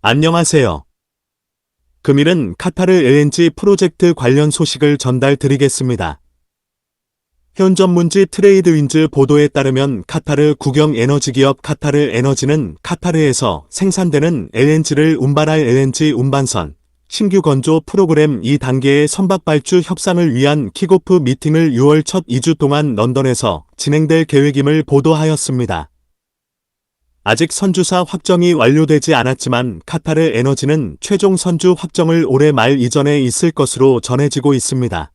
안녕하세요. 금일은 카타르 LNG 프로젝트 관련 소식을 전달 드리겠습니다. 현 전문지 트레이드윈즈 보도에 따르면 카타르 국영 에너지 기업 카타르 에너지는 카타르에서 생산되는 LNG를 운반할 LNG 운반선, 신규 건조 프로그램 2단계의 선박 발주 협상을 위한 킥오프 미팅을 6월 첫 2주 동안 런던에서 진행될 계획임을 보도하였습니다. 아직 선주사 확정이 완료되지 않았지만 카타르 에너지는 최종 선주 확정을 올해 말 이전에 있을 것으로 전해지고 있습니다.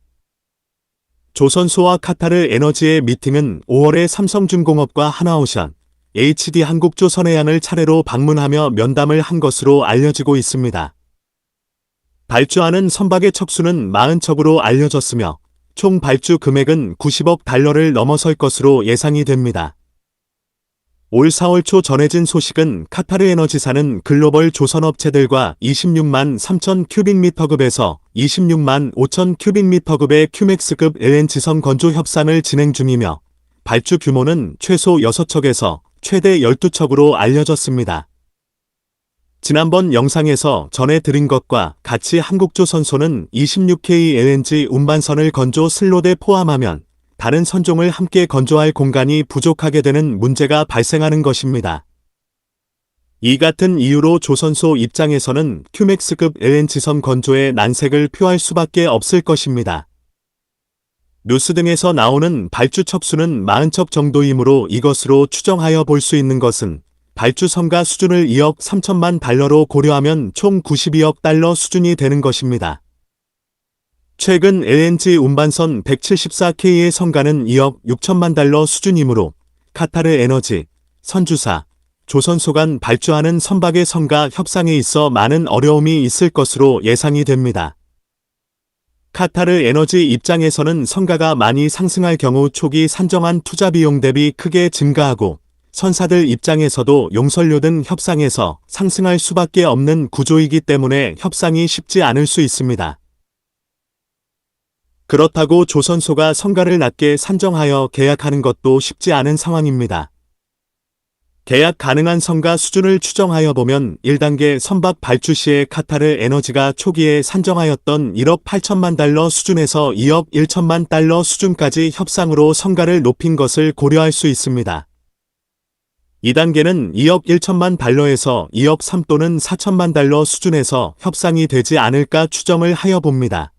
조선소와 카타르 에너지의 미팅은 5월에 삼성중공업과 하나오션, HD 한국조선해양을 차례로 방문하며 면담을 한 것으로 알려지고 있습니다. 발주하는 선박의 척수는 40척으로 알려졌으며 총 발주 금액은 90억 달러를 넘어설 것으로 예상이 됩니다. 올 4월 초 전해진 소식은 카타르 에너지사는 글로벌 조선업체들과 26만 3천 큐빅미터급에서 26만 5천 큐빅미터급의 큐맥스급 LN지선 건조 협상을 진행 중이며 발주 규모는 최소 6척에서 최대 12척으로 알려졌습니다. 지난번 영상에서 전해드린 것과 같이 한국조선소는 26K LNG 운반선을 건조 슬롯에 포함하면 다른 선종을 함께 건조할 공간이 부족하게 되는 문제가 발생하는 것입니다. 이 같은 이유로 조선소 입장에서는 큐맥스급 LNG선 건조에 난색을 표할 수밖에 없을 것입니다. 뉴스 등에서 나오는 발주 척수는 40척 정도이므로 이것으로 추정하여 볼 수 있는 것은 발주 성가 수준을 2억 3천만 달러로 고려하면 총 92억 달러 수준이 되는 것입니다. 최근 LNG 운반선 174K의 성가는 2억 6천만 달러 수준이므로 카타르 에너지, 선주사, 조선소 간 발주하는 선박의 성가 협상에 있어 많은 어려움이 있을 것으로 예상이 됩니다. 카타르 에너지 입장에서는 성가가 많이 상승할 경우 초기 산정한 투자 비용 대비 크게 증가하고 선사들 입장에서도 용선료 등 협상에서 상승할 수밖에 없는 구조이기 때문에 협상이 쉽지 않을 수 있습니다. 그렇다고 조선소가 성가를 낮게 산정하여 계약하는 것도 쉽지 않은 상황입니다. 계약 가능한 성가 수준을 추정하여 보면 1단계 선박 발주 시에 카타르 에너지가 초기에 산정하였던 1억 8천만 달러 수준에서 2억 1천만 달러 수준까지 협상으로 성가를 높인 것을 고려할 수 있습니다. 2단계는 2억 1천만 달러에서 2억 3 또는 4천만 달러 수준에서 협상이 되지 않을까 추정을 하여 봅니다.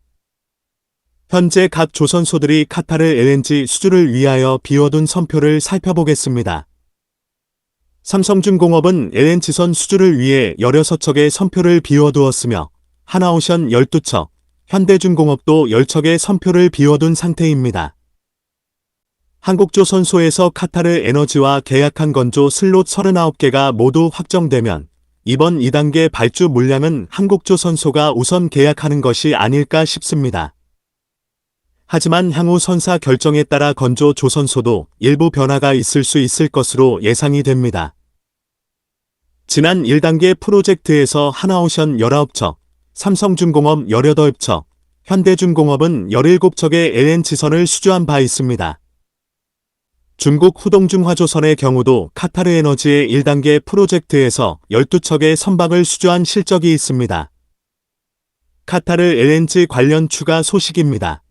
현재 각 조선소들이 카타르 LNG 수주를 위하여 비워둔 선표를 살펴보겠습니다. 삼성중공업은 LNG선 수주를 위해 16척의 선표를 비워두었으며 하나오션 12척, 현대중공업도 10척의 선표를 비워둔 상태입니다. 한국조선소에서 카타르 에너지와 계약한 건조 슬롯 39개가 모두 확정되면 이번 2단계 발주 물량은 한국조선소가 우선 계약하는 것이 아닐까 싶습니다. 하지만 향후 선사 결정에 따라 건조 조선소도 일부 변화가 있을 수 있을 것으로 예상이 됩니다. 지난 1단계 프로젝트에서 하나오션 19척, 삼성중공업 18척, 현대중공업은 17척의 LN지선을 수주한 바 있습니다. 중국 후동중화조선의 경우도 카타르 에너지의 1단계 프로젝트에서 12척의 선박을 수주한 실적이 있습니다. 카타르 LNG 관련 추가 소식입니다.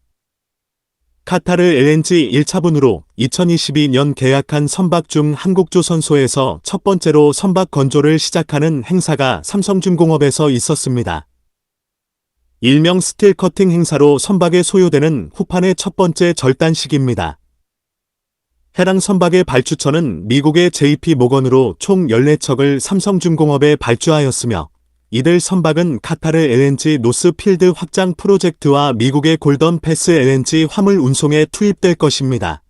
카타르 LNG 1차분으로 2022년 계약한 선박 중 한국조선소에서 첫 번째로 선박 건조를 시작하는 행사가 삼성중공업에서 있었습니다. 일명 스틸 커팅 행사로 선박에 소요되는 후판의 첫 번째 절단식입니다. 해당 선박의 발주처는 미국의 JP 모건으로 총 14척을 삼성중공업에 발주하였으며 이들 선박은 카타르 LNG 노스필드 확장 프로젝트와 미국의 골던 패스 LNG 화물 운송에 투입될 것입니다.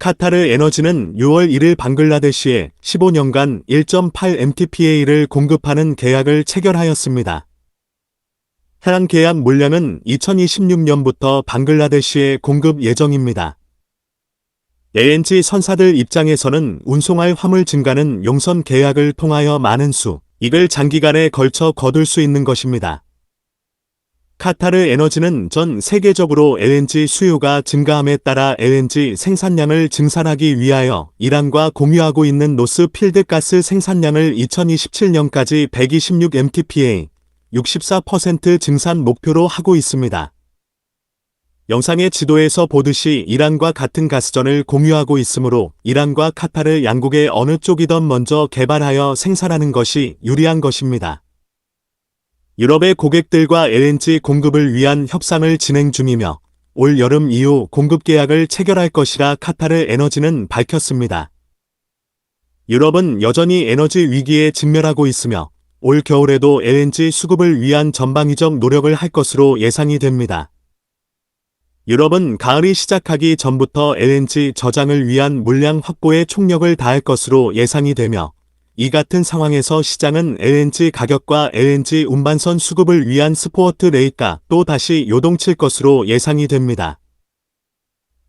카타르 에너지는 6월 1일 방글라데시에 15년간 1.8 MTPA를 공급하는 계약을 체결하였습니다. 해당 계약 물량은 2026년부터 방글라데시에 공급 예정입니다. LNG 선사들 입장에서는 운송할 화물 증가는 용선 계약을 통하여 많은 수, 이걸 장기간에 걸쳐 거둘 수 있는 것입니다. 카타르 에너지는 전 세계적으로 LNG 수요가 증가함에 따라 LNG 생산량을 증산하기 위하여 이란과 공유하고 있는 노스 필드 가스 생산량을 2027년까지 126 MTPA, 64% 증산 목표로 하고 있습니다. 영상의 지도에서 보듯이 이란과 같은 가스전을 공유하고 있으므로 이란과 카타르 양국의 어느 쪽이든 먼저 개발하여 생산하는 것이 유리한 것입니다. 유럽의 고객들과 LNG 공급을 위한 협상을 진행 중이며 올 여름 이후 공급 계약을 체결할 것이라 카타르 에너지는 밝혔습니다. 유럽은 여전히 에너지 위기에 직면하고 있으며 올 겨울에도 LNG 수급을 위한 전방위적 노력을 할 것으로 예상이 됩니다. 유럽은 가을이 시작하기 전부터 LNG 저장을 위한 물량 확보에 총력을 다할 것으로 예상이 되며 이 같은 상황에서 시장은 LNG 가격과 LNG 운반선 수급을 위한 스포어트 레이가 또 다시 요동칠 것으로 예상이 됩니다.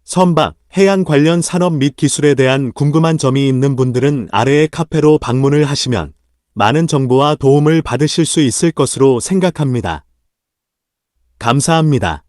선박, 해양 관련 산업 및 기술에 대한 궁금한 점이 있는 분들은 아래의 카페로 방문을 하시면 많은 정보와 도움을 받으실 수 있을 것으로 생각합니다. 감사합니다.